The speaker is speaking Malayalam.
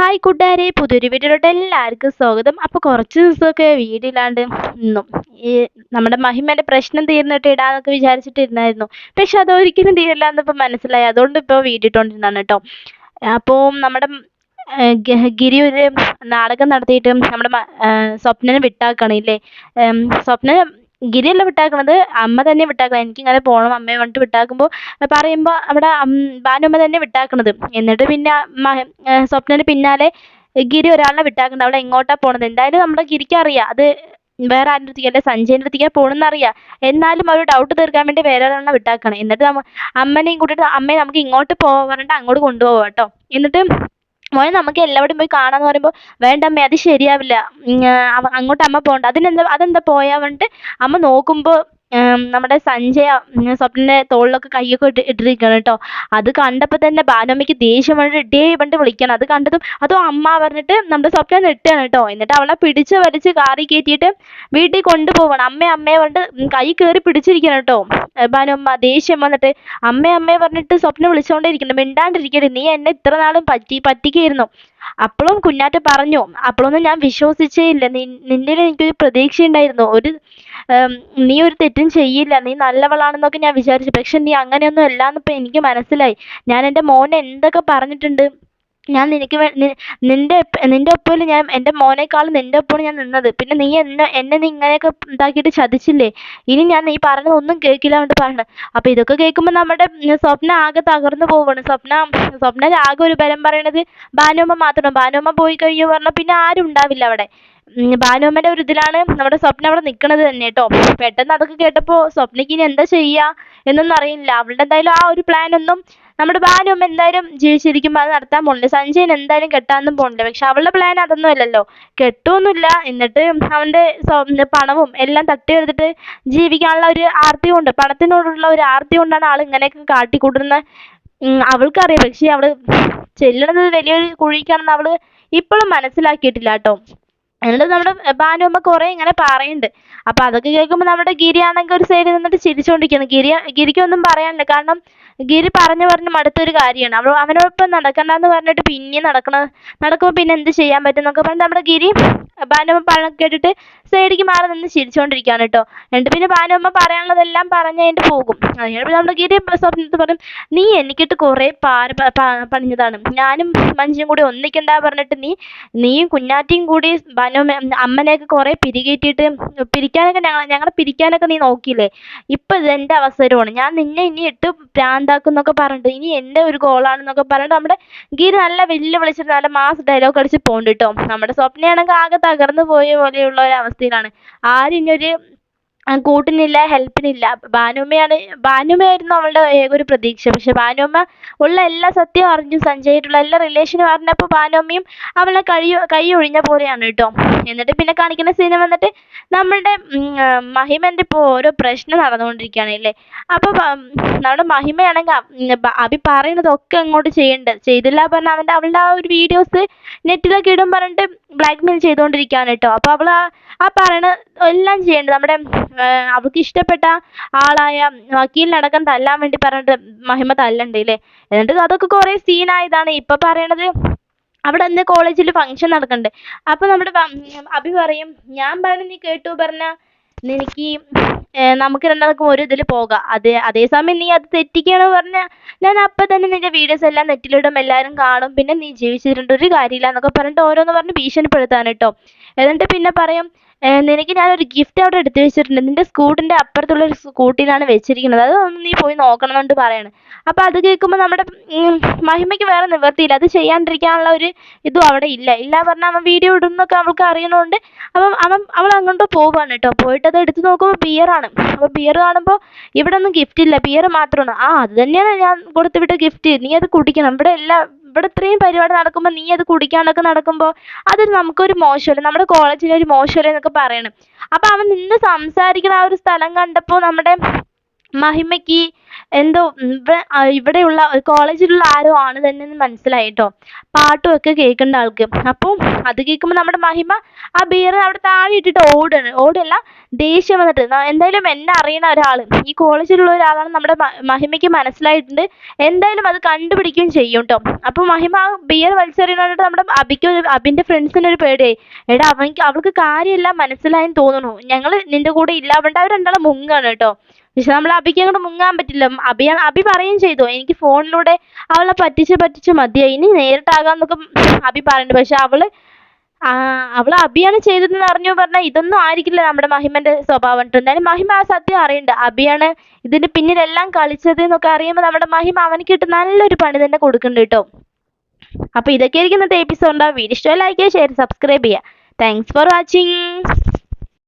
ഹായ് കൂട്ടുകാരെ. പുതിയൊരു വീഡിയോയിലോട്ട് എല്ലാവർക്കും സ്വാഗതം. അപ്പോൾ കുറച്ച് ദിവസമൊക്കെ വീടില്ലാണ്ട് ഇന്നും ഈ നമ്മുടെ മഹിമേന്റെ പ്രശ്നം തീർന്നിട്ട് ഇടാന്നൊക്കെ വിചാരിച്ചിട്ടിരുന്നായിരുന്നു. പക്ഷെ അതൊരിക്കലും തീരില്ല എന്നിപ്പോൾ മനസ്സിലായി. അതുകൊണ്ട് ഇപ്പോൾ വീഡിയോ ഇട്ടുകൊണ്ടിരുന്നതാണ് കേട്ടോ അപ്പോൾ നമ്മുടെ ഗിരി ഒരു നാടകം നടത്തിയിട്ട് നമ്മുടെ സ്വപ്നനെ വിട്ടാക്കണം ഇല്ലേ? ഉം, സ്വപ്ന ഗിരിയല്ല വിട്ടാക്കണത് അമ്മ തന്നെ വിട്ടാക്കണം. എനിക്കിങ്ങനെ പോകണം അമ്മയെ പറഞ്ഞിട്ട് വിട്ടാക്കുമ്പോൾ പറയുമ്പോൾ അവിടെ ഭാനുമ്മ തന്നെ വിട്ടാക്കണത്. എന്നിട്ട് പിന്നെ സ്വപ്നന് പിന്നാലെ ഗിരി ഒരാളിനെ വിട്ടാക്കുന്നുണ്ട് അവളെ എങ്ങോട്ടാ പോണത്? എന്തായാലും നമ്മുടെ ഗിരിക്ക് അറിയാം. അത് വേറെ ആരുടെ അടുത്തേക്ക് അല്ലെ സഞ്ജയന്റെ അടുത്തേക്കാണ് പോകണമെന്ന് എന്നാലും അവർ ഡൗട്ട് തീർക്കാൻ വേണ്ടി വേറെ ഒരാളിനെ വിട്ടാക്കണം. എന്നിട്ട് നമ്മ അമ്മനെയും കൂട്ടിയിട്ട് അമ്മയെ നമുക്ക് ഇങ്ങോട്ട് പോകാൻ പറഞ്ഞിട്ട് അങ്ങോട്ട് കൊണ്ടുപോകാം കേട്ടോ. എന്നിട്ട് മോനെ നമുക്ക് എല്ലാവരും പോയി കാണാന്ന് പറയുമ്പോൾ വേണ്ട അമ്മേ അത് ശരിയാവില്ല. അങ്ങോട്ട് അമ്മ പോകണ്ട. അതിനെന്താ അതെന്താ പോയാ പറഞ്ഞിട്ട് അമ്മ നോക്കുമ്പോൾ നമ്മുടെ സഞ്ജയ സ്വപ്നയുടെ തോളിലൊക്കെ കൈയൊക്കെ ഇട്ട് ഇട്ടിരിക്കുകയാണ് കേട്ടോ. അത് കണ്ടപ്പോൾ തന്നെ ഭാനുമ്മയ്ക്ക് ദേഷ്യം വന്നിട്ട് ഡേ പറഞ്ഞിട്ട് വിളിക്കണം. അത് കണ്ടതും അതോ അമ്മ പറഞ്ഞിട്ട് നമ്മുടെ സ്വപ്നം നെട്ടുകയാണ് കേട്ടോ. എന്നിട്ട് അവളെ പിടിച്ച് വലിച്ച് കാറി കയറ്റിയിട്ട് വീട്ടിൽ കൊണ്ടുപോകണം അമ്മ അമ്മയെ പറഞ്ഞിട്ട് കൈ കയറി പിടിച്ചിരിക്കണം കേട്ടോ. ഏ, ഭാനുമ്മ ദേഷ്യം വന്നിട്ട് അമ്മ അമ്മയെ പറഞ്ഞിട്ട് സ്വപ്നം വിളിച്ചുകൊണ്ടേ ഇരിക്കണം മിണ്ടാണ്ടിരിക്കരുത്. നീ എന്നെ ഇത്ര നാളും പറ്റി പറ്റിക്കായിരുന്നു. അപ്പോഴും കുഞ്ഞാറ്റ പറഞ്ഞു അപ്പോഴൊന്നും ഞാൻ വിശ്വസിച്ചേ ഇല്ല നിന്നിൽ എനിക്കൊരു പ്രതീക്ഷ ഉണ്ടായിരുന്നു ഒരു നീ ഒരു തെറ്റും ചെയ്യില്ല. നീ നല്ലവളാണെന്നൊക്കെ ഞാൻ വിചാരിച്ചു. പക്ഷെ നീ അങ്ങനെയൊന്നും അല്ലാന്ന് ഇപ്പൊ എനിക്ക് മനസ്സിലായി. ഞാൻ എന്റെ മോനെ എന്തൊക്കെ പറഞ്ഞിട്ടുണ്ട്. ഞാൻ നിനക്ക് വേ നി- നിന്റെ ഒപ്പ- നിന്റെ ഒപ്പം ഞാൻ എന്റെ മോനേക്കാളും നിന്റെ ഒപ്പമാണ് ഞാൻ നിന്നത്. പിന്നെ നീ എന്നെ എന്നെ നീ ഇങ്ങനെയൊക്കെ ഇതാക്കിയിട്ട് ചതിച്ചില്ലേ? ഇനി ഞാൻ നീ പറഞ്ഞത് ഒന്നും കേൾക്കില്ല എന്നിട്ട് പറഞ്ഞത് അപ്പോൾ ഇതൊക്കെ കേൾക്കുമ്പോൾ നമ്മുടെ സ്വപ്ന ആകെ തകർന്നു പോവാണ്. സ്വപ്ന സ്വപ്നയിൽ ആകെ ഒരു ബലം പറയണത് ഭാനുമ്മ മാത്രമാണ് ഭാനുമ്മ പോയി കഴിഞ്ഞു പറഞ്ഞാൽ പിന്നെ ആരും ഉണ്ടാവില്ല അവിടെ. ഉം, ഭാനുമ്മയുടെ ഒരു ഇതിലാണ് നമ്മുടെ സ്വപ്ന അവിടെ നിൽക്കണത് തന്നെ കേട്ടോ പെട്ടെന്ന് അതൊക്കെ കേട്ടപ്പോൾ സ്വപ്നയ്ക്ക് ഇനി എന്താ ചെയ്യാ എന്നൊന്നും അറിയില്ല. അവളുടെ എന്തായാലും ആ ഒരു പ്ലാൻ ഒന്നും നമ്മുടെ ഭാനുമ്മ എന്തായാലും ജീവിച്ചിരിക്കുമ്പോൾ അത് നടത്താൻ പോണില്ല. സഞ്ജയൻ എന്തായാലും കെട്ടാനൊന്നും പോണില്ല. പക്ഷെ അവളുടെ പ്ലാൻ അതൊന്നും അല്ലല്ലോ. കെട്ടുമൊന്നുമില്ല എന്നിട്ട് അവന്റെ പണവും എല്ലാം തട്ടി എടുത്തിട്ട് ജീവിക്കാനുള്ള ഒരു ആർത്തി കൊണ്ട് പണത്തിനോടുള്ള ഒരു ആർത്തി കൊണ്ടാണ് ആൾ ഇങ്ങനെയൊക്കെ കാട്ടിക്കൂട്ടുന്നത്. അവൾക്കറിയാം. പക്ഷെ അവൾ ചെല്ലണത് വലിയൊരു കുഴിക്കാണെന്ന് അവൾ ഇപ്പോഴും മനസ്സിലാക്കിയിട്ടില്ല കേട്ടോ എന്നിട്ട് നമ്മുടെ ഭാനുമ്മ കുറേ ഇങ്ങനെ പറയുന്നുണ്ട് അപ്പൊ അതൊക്കെ കേൾക്കുമ്പോൾ നമ്മുടെ ഗിരി ആണെങ്കിൽ ഒരു സൈഡിൽ നിന്നിട്ട് ചിരിച്ചുകൊണ്ടിരിക്കുന്നു ഗിരി ഗിരിക്കൊന്നും പറയാനില്ല. കാരണം ഗിരി പറഞ്ഞു പറഞ്ഞ് മടുത്തൊരു കാര്യമാണ്. അവൾ അവനോടൊപ്പം നടക്കണ്ടെന്ന് പറഞ്ഞിട്ട് പിന്നെയും നടക്കണ നടക്കുമ്പോൾ പിന്നെ എന്ത് ചെയ്യാൻ പറ്റും എന്നൊക്കെ പറഞ്ഞ് നമ്മുടെ ഗിരി ഭാനുമ്മ പറഞ്ഞ കേട്ടിട്ട് സൈഡിലേക്ക് മാറി നിന്ന് ചിരിച്ചുകൊണ്ടിരിക്കുകയാണ് കേട്ടോ. എന്നിട്ട് പിന്നെ ഭാനുമ്മ പറയാനുള്ളതെല്ലാം പറഞ്ഞു കഴിഞ്ഞിട്ട് പോകും. അത് കഴിഞ്ഞപ്പോൾ നമ്മുടെ ഗിരി സ്വപ്നത്തിൽ പറയും നീ എനിക്കിട്ട് കുറേ പാര പണിഞ്ഞതാണ്. ഞാനും മനുഷ്യനും കൂടി ഒന്നിക്കണ്ട പറഞ്ഞിട്ട് നീ നീയും കുഞ്ഞാറ്റിയും കൂടി ഭാനുമ്മ അമ്മനെയൊക്കെ കുറേ പിരികേറ്റിയിട്ട് പിരിക്കാനൊക്കെ ഞങ്ങളെ ഞങ്ങളെ പിരിക്കാനൊക്കെ നീ നോക്കിയില്ലേ? ഇപ്പൊ ഇത് എന്റെ അവസരമാണ്. ഞാൻ നിന്നെ ഇനി ഇട്ട് പ്രാന്താക്കും എന്നൊക്കെ പറഞ്ഞിട്ട് ഇനി എന്റെ ഒരു ഗോളാണെന്നൊക്കെ പറഞ്ഞിട്ട് നമ്മുടെ ഗിരി നല്ല വെല്ലു വിളിച്ചിട്ട് നല്ല മാസ് ഡയലോഗ് അടിച്ച് പോകുന്നുണ്ട് കേട്ടോ നമ്മുടെ സ്വപ്നയാണെങ്കിൽ ആകെ തകർന്നു പോയ പോലെയുള്ള ഒരു അവസ്ഥയിലാണ്. ആരും ഇനി ഒരു കൂട്ടിനില്ല ഹെൽപ്പിനില്ല. ഭാനുമ്മയാണ് ഭാനുമ്മയായിരുന്നു അവളുടെ ഏക ഒരു പ്രതീക്ഷ. പക്ഷെ ഭാനുമ്മ ഉള്ള എല്ലാ സത്യവും അറിഞ്ഞു സഞ്ജയായിട്ടുള്ള എല്ലാ റിലേഷനും അറിഞ്ഞപ്പോൾ ഭാനുമ്മയും അവളെ കൈ കൈ ഒഴിഞ്ഞ പോലെയാണ് കേട്ടോ. എന്നിട്ട് പിന്നെ കാണിക്കുന്ന സീൻ വന്നിട്ട് നമ്മളുടെ മഹിമന്റെ ഇപ്പോൾ ഓരോ പ്രശ്നം നടന്നുകൊണ്ടിരിക്കുകയാണ് അല്ലേ? അപ്പോൾ നമ്മുടെ മഹിമയാണെങ്കിൽ അഭി പറയുന്നതൊക്കെ അങ്ങോട്ട് ചെയ്യണ്ട്. ചെയ്തില്ല പറഞ്ഞാൽ അവന്റെ അവളുടെ ആ ഒരു വീഡിയോസ് നെറ്റിലൊക്കെ ഇടും പറഞ്ഞിട്ട് ബ്ലാക്ക് മെയിൽ ചെയ്തുകൊണ്ടിരിക്കുകയാണ് കേട്ടോ. അപ്പോൾ അവൾ ആ പറയണ എല്ലാം ചെയ്യേണ്ടത് നമ്മുടെ അവൾക്ക് ഇഷ്ടപ്പെട്ട ആളായ വക്കീലിനടക്കം തല്ലാൻ വേണ്ടി പറഞ്ഞിട്ട് മഹിമ തല്ലണ്ട് ഇല്ലേ എന്നിട്ട് അതൊക്കെ കുറേ സീനായതാണ് ഇപ്പൊ പറയണത് അവിടെ അന്ന് കോളേജിൽ ഫംഗ്ഷൻ നടക്കുന്നുണ്ട് അപ്പൊ നമ്മുടെ അഭി പറയും ഞാൻ പറഞ്ഞ നീ കേട്ടു പറഞ്ഞ നിനക്ക് നമുക്ക് രണ്ടാൾക്കും ഒരു ഇതിൽ പോകാം. അതേ അതേസമയം നീ അത് തെറ്റിക്കാണ് പറഞ്ഞാൽ ഞാൻ അപ്പം തന്നെ നിന്റെ വീഡിയോസ് എല്ലാം നെറ്റിലിടും എല്ലാവരും കാണും. പിന്നെ നീ ജീവിച്ചിട്ടുണ്ട് ഒരു കാര്യമില്ല എന്നൊക്കെ പറഞ്ഞിട്ട് ഓരോന്ന് പറഞ്ഞ് ഭീഷണിപ്പെടുത്താൻ കേട്ടോ എന്നിട്ട് പിന്നെ പറയും നിനക്ക് ഞാനൊരു ഗിഫ്റ്റ് അവിടെ എടുത്തു വെച്ചിട്ടുണ്ട്. നിന്റെ സ്കൂട്ടിന്റെ അപ്പുറത്തുള്ള ഒരു സ്കൂട്ടിലാണ് വെച്ചിരിക്കുന്നത്. അത് ഒന്ന് നീ പോയി നോക്കണം എന്നുകൊണ്ട് പറയാണ്. അപ്പോൾ അത് കേൾക്കുമ്പോൾ നമ്മുടെ മഹിമയ്ക്ക് വേറെ നിവർത്തിയില്ല അത് ചെയ്യാണ്ടിരിക്കാനുള്ള ഒരു ഇതും അവിടെ ഇല്ല. ഇല്ല പറഞ്ഞാൽ അവൻ വീഡിയോ ഇടുന്നൊക്കെ അവൾക്ക് അറിയണോണ്ട് അപ്പം അവൻ അവൾ അങ്ങോട്ട് പോവാണ് കേട്ടോ. പോയിട്ട് അത് എടുത്ത് നോക്കുമ്പോൾ ബിയറാണ് അപ്പോൾ ബിയർ കാണുമ്പോൾ ഇവിടെ ഒന്നും ഗിഫ്റ്റ് ഇല്ല. ബിയർ മാത്രമാണ്. ആ അത് തന്നെയാണ് ഞാൻ കൊടുത്തുവിട്ട ഗിഫ്റ്റ് നീ അത് കുടിക്കണം. ഇവിടെ എല്ലാം ഇവിടെ ഇത്രയും പരിപാടി നടക്കുമ്പോൾ നീ അത് കുടിക്കാണ്ടൊക്കെ നടക്കുമ്പോൾ അത് നമുക്കൊരു മോശമല്ലേ? നമ്മുടെ കോളേജിലെ ഒരു മോശമല്ലേ എന്നൊക്കെ പറയണം. അപ്പോൾ അവൻ നിന്ന് സംസാരിക്കുന്ന ആ ഒരു സ്ഥലം കണ്ടപ്പോൾ നമ്മുടെ മഹിമയ്ക്ക് എന്തോ ഇവിടെയുള്ള കോളേജിലുള്ള ആരോ ആണ് തന്നെ എന്ന് മനസ്സിലായി കേട്ടോ പാട്ടും ഒക്കെ കേൾക്കേണ്ട ആൾക്ക്. അപ്പോൾ അത് കേൾക്കുമ്പോൾ നമ്മുടെ മഹിമ ആ ബിയർ അവിടെ താഴെ ഇട്ടിട്ട് ഓടുകയാണ് ഓടല്ല ദേഷ്യം വന്നിട്ട്. എന്തായാലും എന്നെ അറിയണ ഒരാൾ ഈ കോളേജിലുള്ള ഒരാളാണ് നമ്മുടെ മഹിമയ്ക്ക് മനസ്സിലായിട്ടുണ്ട്. എന്തായാലും അത് കണ്ടുപിടിക്കുകയും ചെയ്യും കേട്ടോ അപ്പോൾ മഹിമ ആ ബിയർ വലിച്ചെറിയണോട്ട് നമ്മുടെ അബിക്ക് അബിന്റെ ഫ്രണ്ട്സിന് ഒരു പേടിയായി. എടാ അവൻക്ക് അവൾക്ക് കാര്യമെല്ലാം മനസ്സിലായെന്ന് തോന്നുന്നു. ഞങ്ങൾ നിന്റെ കൂടെ ഇല്ല. അവന്റെ അവർ രണ്ടാളും മുങ്ങാണ് കേട്ടോ പക്ഷെ നമ്മൾ അബിക്ക് അങ്ങോട്ട് മുങ്ങാൻ പറ്റില്ല. അബി അബി പറയും ചെയ്തു. എനിക്ക് ഫോണിലൂടെ അവളെ പറ്റിച്ച് പറ്റിച്ച് മതിയായി. ഇനി നേരിട്ടാകാന്നൊക്കെ അബി പറയുന്നുണ്ട്. പക്ഷെ അവൾ അവൾ അബിയാണ് ചെയ്തതെന്ന് അറിഞ്ഞു പറഞ്ഞാൽ ഇതൊന്നും ആയിരിക്കില്ല നമ്മുടെ മഹിമന്റെ സ്വഭാവം. എന്തായാലും മഹിമ ആ സത്യം അറിയണ്ട അബിയാണ് ഇതിന്റെ പിന്നിലെല്ലാം കളിച്ചത് എന്നൊക്കെ അറിയുമ്പോൾ നമ്മുടെ മഹിമ അവനിക്ക് ഇട്ട് നല്ലൊരു പണി തന്നെ കൊടുക്കുന്നുണ്ട് കേട്ടോ. അപ്പോൾ ഇതൊക്കെ ആയിരിക്കും ഇന്നത്തെ എപ്പിസോഡ് വീഡിയോ ഇഷ്ടമായി ലൈക്ക് ചെയ്യുക ഷെയർ സബ്സ്ക്രൈബ് ചെയ്യുക. Thanks for watching